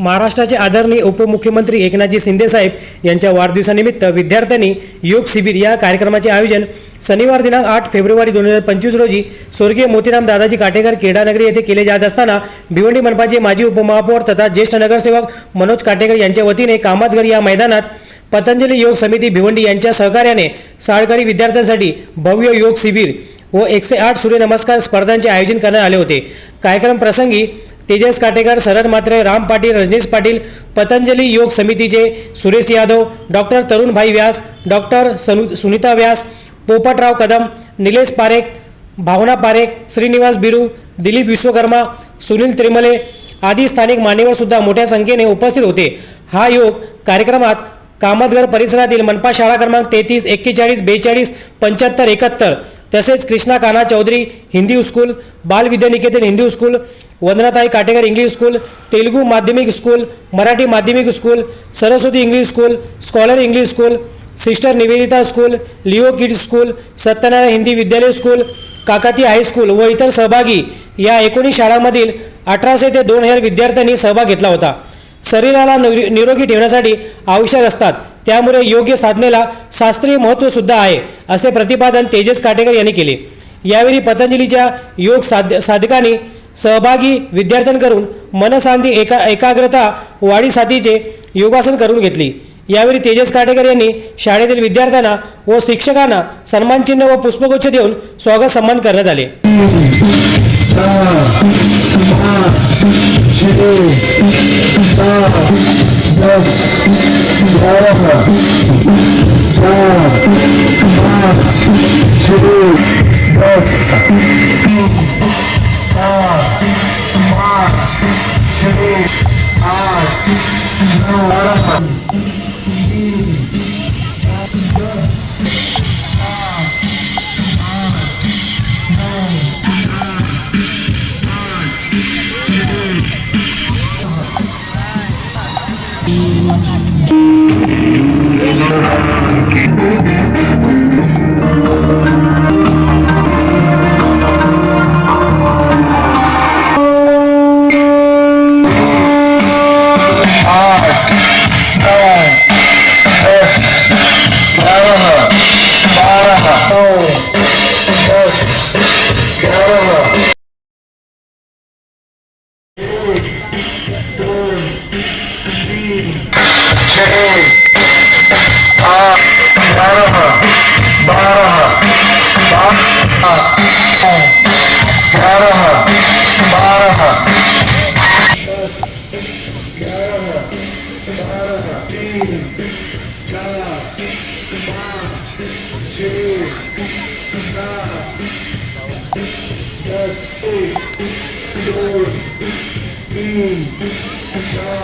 महाराष्ट्राचे आदरणीय उपमुख्यमंत्री एकनाथजी शिंदेसाहेब यांच्या वाढदिवसानिमित्त विद्यार्थ्यांनी योग शिबिर या कार्यक्रमाचे आयोजन शनिवार दिनांक आठ फेब्रुवारी दोन हजार पंचवीस रोजी स्वर्गीय मोतीराम दादाजी काटेकर केडानगरी येथे केले जात असताना भिवंडी मनपाचे माजी उपमहापौर तथा ज्येष्ठ नगरसेवक मनोज काटेकर यांच्या वतीने कामातघर या मैदानात पतंजली योग समिती भिवंडी यांच्या सहकार्याने शाळकरी विद्यार्थ्यांसाठी भव्य योग शिबिर व एकशे आठ सूर्यनमस्कार स्पर्धांचे आयोजन करण्यात आले होते. कार्यक्रम प्रसंगी तेजस काटेकर शरद मात्रे राम पाटील रजनीश पाटील पतंजली योग समितीचे सुरेश यादव डॉक्टर तरुणभाई व्यास डॉक्टर सनु सुनीता व्यास पोपटराव कदम निलेश पारेख भावना पारेख श्रीनिवास बिरू दिलीप विश्वकर्मा सुनील त्रिमले आदी स्थानिक मान्यवर सुद्धा मोठ्या संख्येने उपस्थित होते. हा योग कार्यक्रमात कामतघर परिसरातील मनपा शाळा क्रमांक तेहतीस एक्केचाळीस बेचाळीस पंच्याहत्तर एकाहत्तर तसेच Krishna Kanha Chaudhari Hindi school Bal Vidyaniketan Hindi school Vandanatai Katekar English school Telugu माध्यमिक स्कूल मराठी माध्यमिक school Saraswati English school scholar English school sister Nivedita school Leo kids school Satyanarayan Hindi Vidyalaya school Kakati high school व इतर सहभागी या एकोणीस शाळांमधील अठराशे ते दोन हजार विद्यार्थ्यांनी सहभाग घेतला होता. शरीराला निरोगी ठेवण्यासाठी आवश्यक असतात. त्यामुळे योग्य साधनेला शास्त्रीय महत्त्वसुद्धा आहे असे प्रतिपादन तेजस काटेकर यांनी केले यावेळी पतंजलीच्या योग साध साधकांनी सहभागी विद्यार्थ्यांकडून मनशांती एका एकाग्रता वाढीसाठीचे योगासन करून घेतली यावेळी तेजस काटेकर यांनी शाळेतील विद्यार्थ्यांना व शिक्षकांना सन्मानचिन्ह व पुष्पगुच्छ देऊन स्वागत सन्मान करण्यात आले Gracias.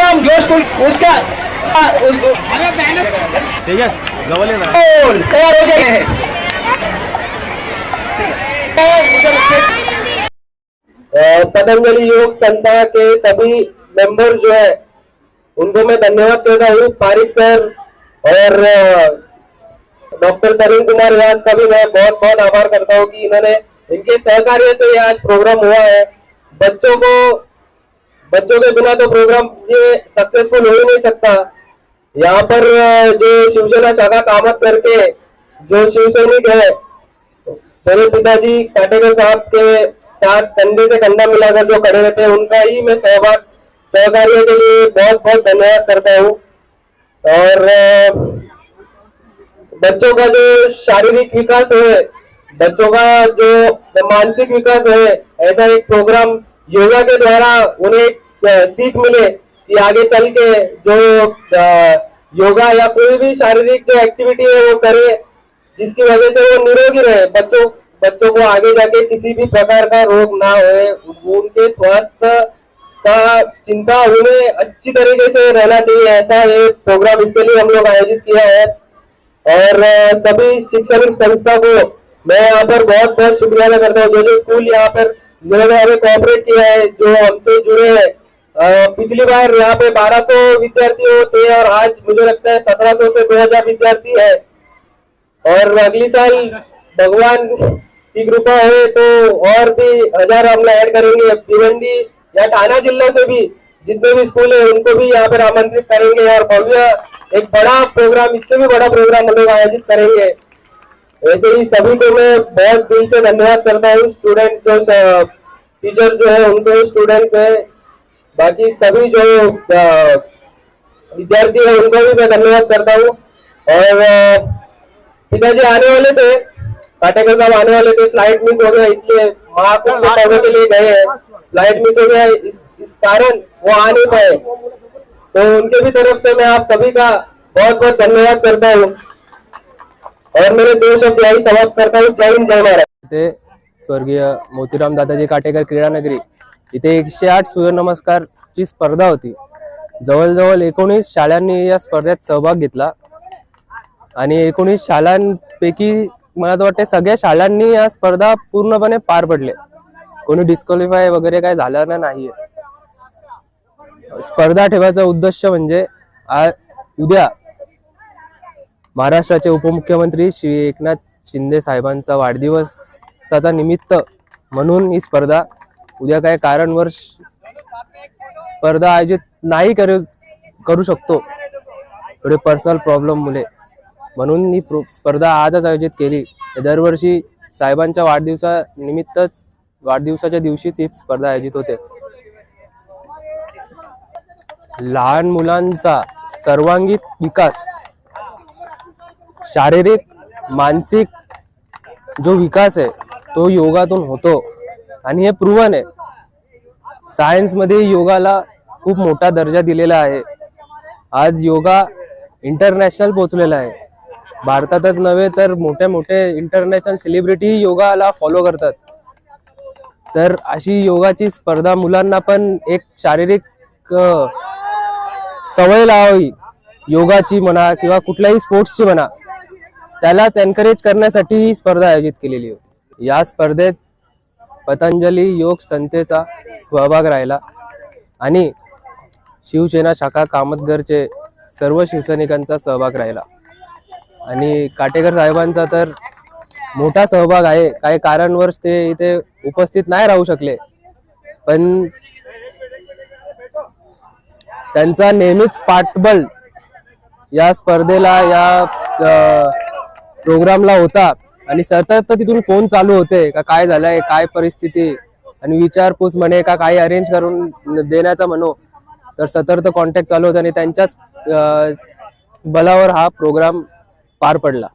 हम जो स्कूल उसका तेजस गवले तैयार हो गए हैं पतंजलि योग संस्था के सभी मेंबर जो है उनको मैं धन्यवाद देता हूँ पारिक सर और डॉक्टर तरुण कुमार व्यास का भी मैं बहुत बहुत आभार करता हूँ कि इन्होंने इनके सहकार्य से ये आज प्रोग्राम हुआ है। बच्चों को, बच्चों के बिना तो प्रोग्राम ये सक्सेसफुल हो ही नहीं सकता। यहाँ पर जो शिवसेना शाखा कामत करके जो शिवसैनिक है, मेरे पिताजी काटेकर साहब के साथ कंधे से कंधा मिलाकर जो खड़े रहते हैं, उनका ही मैं सहभाग सहकार्य के लिए बहुत बहुत धन्यवाद करता हूँ। और बच्चों का जो शारीरिक विकास है, बच्चों का जो मानसिक विकास है, ऐसा एक प्रोग्राम योगा के द्वारा उन्हें सीख मिले कि आगे चल के जो योगा या कोई भी शारीरिक जो एक्टिविटी है वो करे, जिसकी वजह से वो निरोगी रहे। बच्चों बच्चों को आगे जाके किसी भी प्रकार का रोग ना हो, उनके स्वास्थ्य का चिंता उन्हें अच्छी तरीके से रहना चाहिए। ऐसा एक प्रोग्राम इसके लिए हम लोग आयोजित किया है। और सभी शैक्षणिक संस्था को मैं यहाँ पर बहुत बहुत शुक्रिया करता हूँ। जो जो स्कूल यहाँ पर जिन्होंने हमें किया है, जो हमसे जुड़े हैं पिछली बार यहाँ पे 1200 विद्यार्थी होते और आज मुझे लगता है 1700 से 2000 विद्यार्थी है। और अगली साल भगवान की कृपा है तो और भी हज़ार हम ऐड करेंगे। भिवंडी या थाना जिला से भी जितने भी स्कूल है उनको भी यहाँ पर आमंत्रित करेंगे और भव्य एक बड़ा प्रोग्राम इससे भी बड़ा प्रोग्राम हम लोग आयोजित करेंगे। वैसे ही सभी को मैं बहुत दिल से धन्यवाद करता हूँ स्टूडेंट जो टीचर जो है उनको स्टूडेंट है। बाकी सभी जो विद्यार्थी है उनको भी मैं धन्यवाद करता हूँ। और पिताजी आने वाले थे काटेकर साहब आने वाले थे फ़्लाइट मिस हो गया इसलिए में पढ़ने के लिए गए हैं। फ़्लाइट मिस हो गया इस, कारण वो आ नहीं पाए। तो उनके भी तरफ से मैं आप सभी का बहुत बहुत धन्यवाद करता हूँ। और मेरे दो शब्द यही समाप्त करता हूँ। जय हिंद जय महाराज इथे स्वर्गीय मोतीराम दादाजी काटेकर क्रीडा नगरी इथे एकशे आठ सूर्यनमस्कार ची स्पर्धा होती. जवळजवळ एकोणीस शाळांनी या स्पर्धेत सहभाग घेतला. आणि एकोणीस शाळांपैकी मला तर वाटते सगळ्या शाळांनी या स्पर्धा पूर्णपणे पार पडले. कोणी डिस्क्वालिफाय वगैरे काय झालं नाहीये स्पर्धा ठेवायचा उद्देश म्हणजे आज उद्या महाराष्ट्राचे उपमुख्यमंत्री श्री एकनाथ शिंदे साहेबांचा वाढदिवसाचा निमित्त म्हणून ही स्पर्धा उद्या काय कारणवर्ष स्पर्धा आयोजित नाही करू करू शकतो. थोडे पर्सनल प्रॉब्लेम मुले. म्हणून ही प्रो- स्पर्धा आजच आयोजित केली. दरवर्षी साहेबांच्या वाढदिवसा निमित्तच वाढदिवसाच्या दिवशीच ही स्पर्धा आयोजित होते. लहान मुलांचा सर्वांगीण विकास शारीरिक मानसिक जो विकास आहे तो योगातून होतो. आणि हे प्रूव्हन आहे. सायन्समध्ये योगाला खूप मोठा दर्जा दिलेला आहे. आज योगा इंटरनॅशनल पोहोचलेला आहे. भारतातच नव्हे तर मोठे मोठे इंटरनॅशनल सेलिब्रिटी योगाला फॉलो करतात. तर अशी योगाची स्पर्धा मुलांना पण एक शारीरिक सवय लावावी. योगाची म्हणा किंवा कुठल्याही स्पोर्ट्सची म्हणा त्यालाच एनकरेज करण्यासाठी ही स्पर्धा आयोजित केलेली होती. या स्पर्धेत पतंजली योग संस्थेचा सहभाग राहिला आणि शिवसेना शाखा कामतगरचे सर्व शिवसैनिकांचा सहभाग राहिला. आणि काटेकर साहेबांचा तर मोठा सहभाग आहे. काही कारणवश ते इथे उपस्थित नाही राहू शकले. पण त्यांचा नेहमीच पाठबळ या स्पर्धेला या प्रोग्रामला होता. आणि सतत तिथून फोन चालू होते का काय झालंय काय परिस्थिती? आणि विचारपूस म्हणे का काही अरेंज करून देण्याचा म्हणू. तर सतत कॉन्टॅक्ट चालू होता आणि त्यांच्याच बलावर हा प्रोग्राम पार पडला.